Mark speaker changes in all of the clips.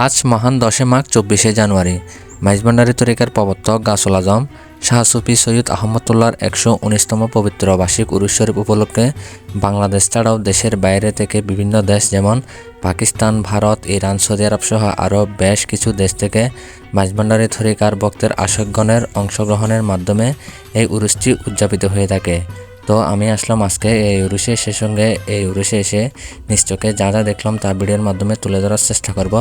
Speaker 1: আজ মহান দশে মাঘ, চব্বিশে জানুয়ারি। মাইজবান্ডারি তরিকার প্রবর্তক গাছুল আজম শাহ সুফি সৈয়দ আহমদুল্লাহর একশো উনিশতম পবিত্র বার্ষিক উরুস উপলক্ষে বাংলাদেশ ছাড়াও দেশের বাইরে থেকে বিভিন্ন দেশ যেমন Pakistan, Bharat, Iran, Saudi Arab সহ আরও বেশ কিছু দেশ থেকে মাইজবান্ডারি তরিকার ভক্তের আশকগণের অংশগ্রহণের মাধ্যমে এই উরুসটি উদযাপিত হয়ে থাকে। তো আমি আসলাম আজকে এই উরুষে সে সঙ্গে, এই উরুষে এসে নিশ্চয়কে যা যা দেখলাম তা ভিডিওর মাধ্যমে তুলে ধরার চেষ্টা করব।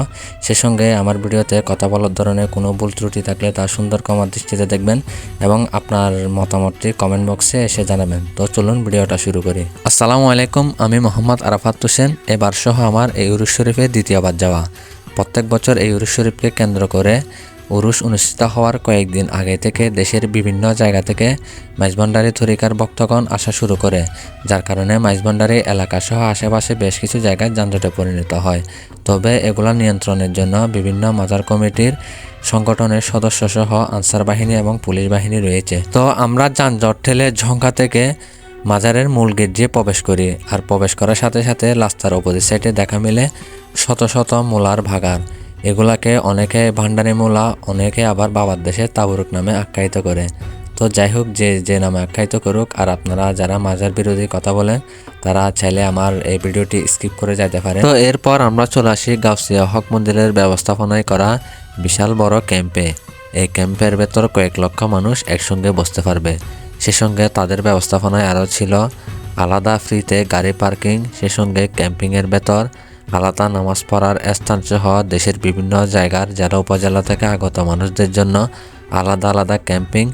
Speaker 1: সে সঙ্গে আমার ভিডিওতে কথা বলার ধরনের কোনো ভুল ত্রুটি থাকলে তা সুন্দর কমার দৃষ্টিতে দেখবেন এবং আপনার মতামতটি কমেন্ট বক্সে এসে জানাবেন। তো চলুন ভিডিওটা শুরু করি। আসসালামু আলাইকুম, আমি মোহাম্মদ আরাফাত হোসেন, এবার সহ আমার এই উরুষ শরীফে দ্বিতীয়বার যাওয়া। প্রত্যেক বছর এই উরুষ শরীফকে কেন্দ্র করে উরুষ অনুষ্ঠিত হওয়ার কয়েকদিন আগে থেকে দেশের বিভিন্ন জায়গা থেকে মাইজভান্ডারি তরিকার ভক্তগণ আসা শুরু করে, যার কারণে মাইজভান্ডারি এলাকাসহ আশেপাশে বেশ কিছু জায়গায় যানজটে পরিণত হয়। তবে এগুলা নিয়ন্ত্রণের জন্য বিভিন্ন মাজার কমিটির সংগঠনের সদস্যসহ আনসার বাহিনী এবং পুলিশ বাহিনী রয়েছে। তো আমরা যানজট ঠেলে ঝঙ্কা থেকে মাজারের মূল গেট দিয়ে প্রবেশ করি, আর প্রবেশ করার সাথে সাথে রাস্তার অপোজিট সাইডে দেখা মিলে শত শত মূলার ভাগার এগুলাকে অনেকে ভান্ডারি মূলা, অনেকে আবার বাবার দেশে তাবুরুক নামে আখ্যায়িত করে। তো যাই হোক, যে যে নামে আখ্যায়িত করুক, আর আপনারা যারা মাজার বিরোধী কথা বলেন, তারা চাইলে আমার এই ভিডিওটি স্কিপ করে যেতে পারে। তো এরপর আমরা চলে আসি গাউসিয়া হক মন্দিরের ব্যবস্থাপনায় করা বিশাল বড় ক্যাম্পে। এই ক্যাম্পের ভেতর কয়েক লক্ষ মানুষ একসঙ্গে বসতে পারবে। সে সঙ্গে তাদের ব্যবস্থাপনায় আরও ছিল আলাদা ফ্রিতে গাড়ি পার্কিং, সে সঙ্গে ক্যাম্পিংয়ের ভেতর আলাদা নামাজ পড়ার স্থান সহ দেশের বিভিন্ন জায়গার জেলা উপজেলা থেকে আগত মানুষদের জন্য আলাদা আলাদা ক্যাম্পিং,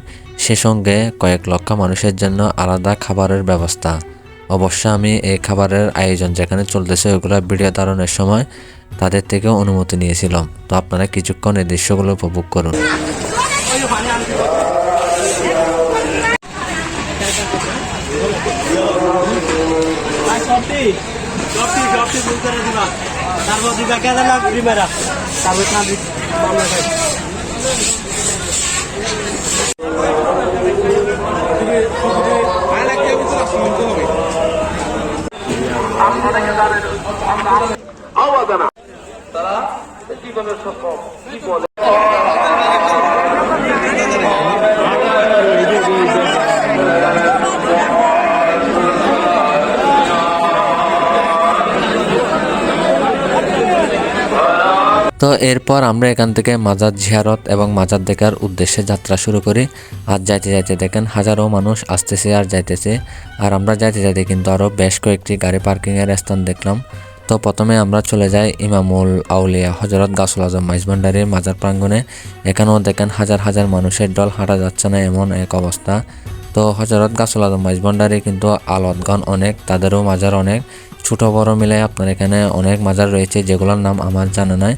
Speaker 1: সে সঙ্গে কয়েক লক্ষ মানুষের জন্য আলাদা খাবারের ব্যবস্থা। অবশ্য আমি এই খাবারের আয়োজন যেখানে চলতেছে ওইগুলো ভিডিও ধারণের সময় তাদের থেকেও অনুমতি নিয়েছিলাম। তো আপনারা কিছুক্ষণ এই দৃশ্যগুলো উপভোগ করুন।
Speaker 2: আর সবটি সবটি ভুল করে দিবা। তারপর দিবা কেন না রিমেরা তারপর কাঁদি মামলা খাই।
Speaker 1: তো এরপর আমরা এখান থেকে মাজার জিয়ারত এবং মাজার দেখার উদ্দেশ্যে যাত্রা শুরু করি। আর যাইতে যাইতে দেখেন হাজারো মানুষ আসতেছে আর যাইতেছে। আর আমরা যাইতে যাইতে কিন্তু আরও বেশ কয়েকটি গাড়ি পার্কিংয়ের স্থান দেখলাম। তো প্রথমে আমরা চলে যাই ইমামুল আউলিয়া হজরত গাছুল আজম মাইজভান্ডারির মাজার প্রাঙ্গণে। এখানেও দেখেন হাজার হাজার মানুষের দল হাঁটা যাচ্ছে না এমন এক অবস্থা। তো হজরত গাছুল আজম মাইজভান্ডারি কিন্তু আলতগণ অনেক, তাদেরও মাজার অনেক। ছোট বড় মিলে আপনার এখানে অনেক মাজার রয়েছে, যেগুলোর নাম আমার জানা নাই।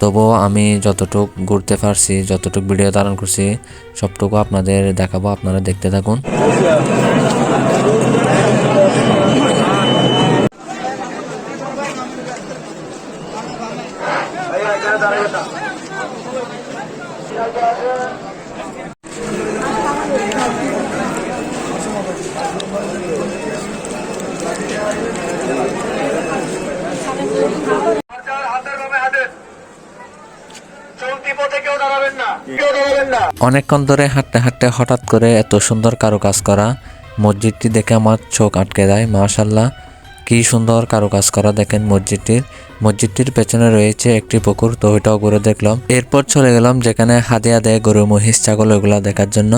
Speaker 1: তবুও আমি যতটুক ঘুরতে পারছি, যতটুক ভিডিও ধারণ করছি, সবটুকু আপনাদের দেখাবো, আপনারা দেখতে থাকুন। অনেকক্ষণ ধরে হাঁটতে হাঁটতে হঠাৎ করে এত সুন্দর কারুকাজ করা, মসজিদটি দেখে আমার চোখ আটকে দেয় মাশাল্লাহ কি সুন্দর কারুকাজ করা দেখেন মসজিদটির। মসজিদটির পেছনে রয়েছে একটি পুকুর, তো ওইটাও ঘুরে দেখলাম। এরপর চলে গেলাম যেখানে হাদিয়া দেয় গরু, মহিষ, ছাগল এগুলা দেখার জন্য।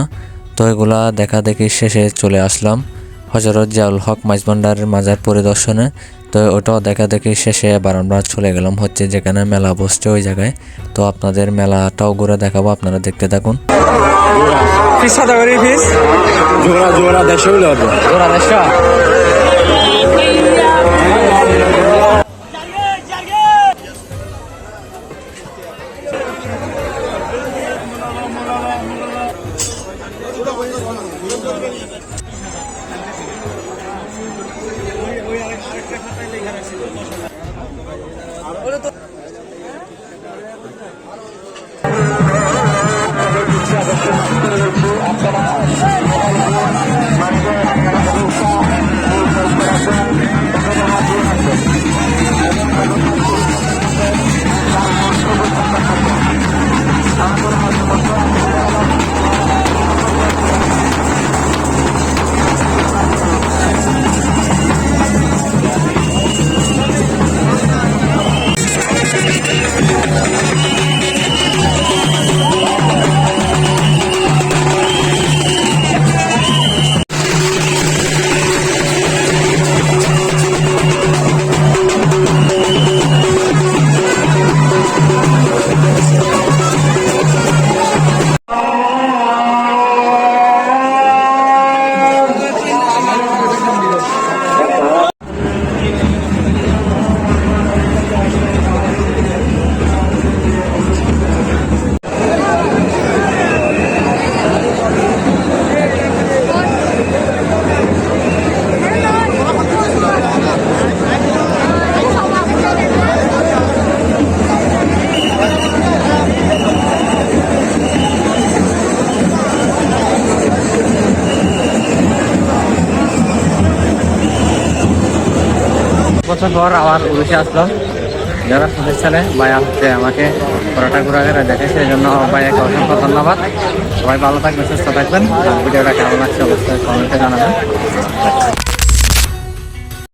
Speaker 1: তো এগুলা দেখা দেখি শেষে চলে আসলাম। হজরত জিয়াউল হক মাইজভান্ডারের মাজার পরিদর্শনে। তো ওটাও দেখা দেখি শেষে এবার আমরা চলে গেলাম হচ্ছে যেখানে মেলা বসছে ওই জায়গায়। তো আপনাদের মেলাটাও ঘুরে দেখাবো আপনারা দেখতে থাকুন।
Speaker 2: ফিস ফিস। জোড়া জোড়া দেশে জোড়া
Speaker 3: পর আবার উড়িষ্যা আসলো। যারা শুনেছিলেন ছেলে ভাই হচ্ছে আমাকে পরোটা ঘুরে ঘুরে দেখে, সেই জন্য ভাইয়াকে অসংখ্য ধন্যবাদ। সবাই ভালো থাকবেন, সুস্থ থাকবেন। ভিডিওটা কেমন লাগছে অবশ্যই কমেন্টে জানাবেন।